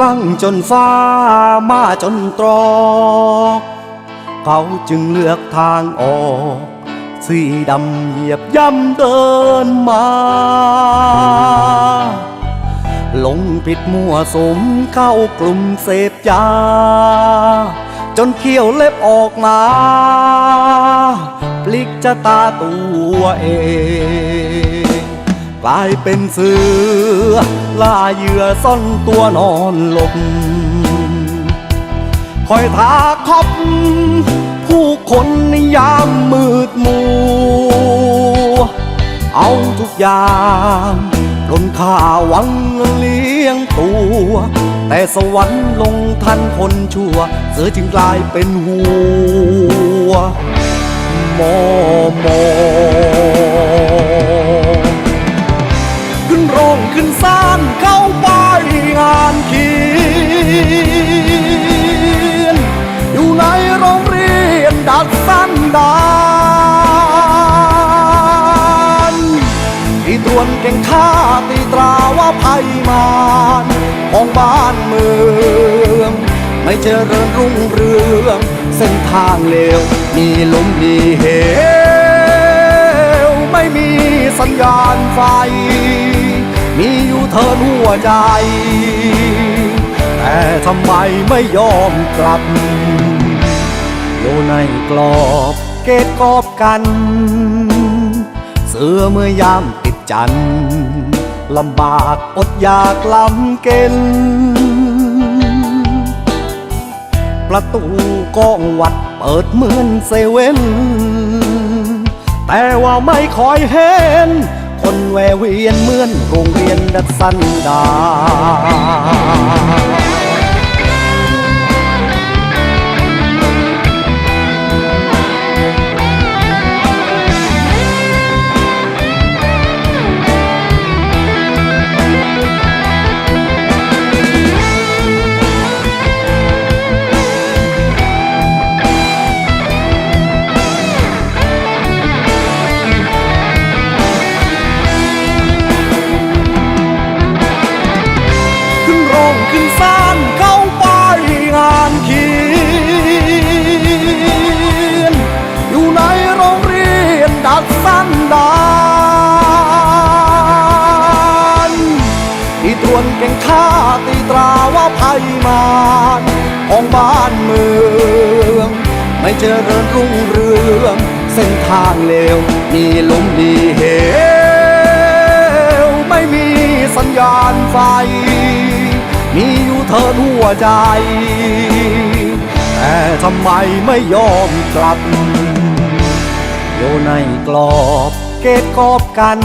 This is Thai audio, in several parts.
ลังจนฟ้ามาจนตรอกเขาจึงเลือกทางออกสีดำเหยียบย่ำเดินมา หลงผิดมั่วสมเข้ากลุ่มเสพยา จนเขี้ยวเล็บออกมาพลิกจะตาตัวเอง กลายเป็นเสือ ล่าเหยื่อซ่อนตัวนอนหลบคอยทาคบผู้คนในยามมืดมัวเอาทุกอย่างลนข้าหวังเลี้ยงตัว แต่สวรรค์ลงทันคนชั่ว เสือจึงกลายเป็นหัว มอมอ รวนเก่งข้าตีตราว่าภัยมารของบ้านเมือง ไม่เจริญรุ่งเรือง เส้นทางเลวมีลมมีเหว ไม่มีสัญญาณไฟ มีอยู่เธอหัวใจ แต่ทำไมไม่ยอมกลับ อยู่ในกรอบเกตกอบกัน เสือเมื่อยาม จันทร์ลำบากอดอยากลำเกณฑ์ประตูกองวัดเปิดเหมือนเซเว่น แต่ว่าไม่คอยเห็น คนแวเวียนเหมือนโรงเรียนดัดสันดา ขึ้นโรงขึ้นศาลเข้าไปงานเขียนอยู่ในโรงเรียนดัดสันดานที่ตรวนเก่งข้าตีตราว่าภัยมารของบ้านเมือง ไม่เจริญรุ่งเรือง เส้นทางเลวมีลมมีเหวไม่มีสัญญาณไฟ มีอยู่เธอหัวใจ แต่ทำไมไม่ยอมกลับ อยู่ในกรอบเกตกอบกัน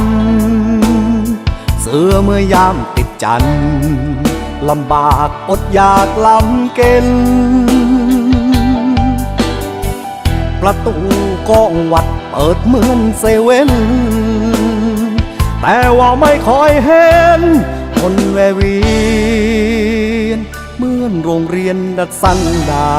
เสือเมื่อยามติดจันทร์ลำบากอดอยากลำเกณฑ์ประตูกองวัดเปิดเหมือนเซเว่น แต่ว่าไม่คอยเห็นคนแววี อนโรงเรียนดัดสันดา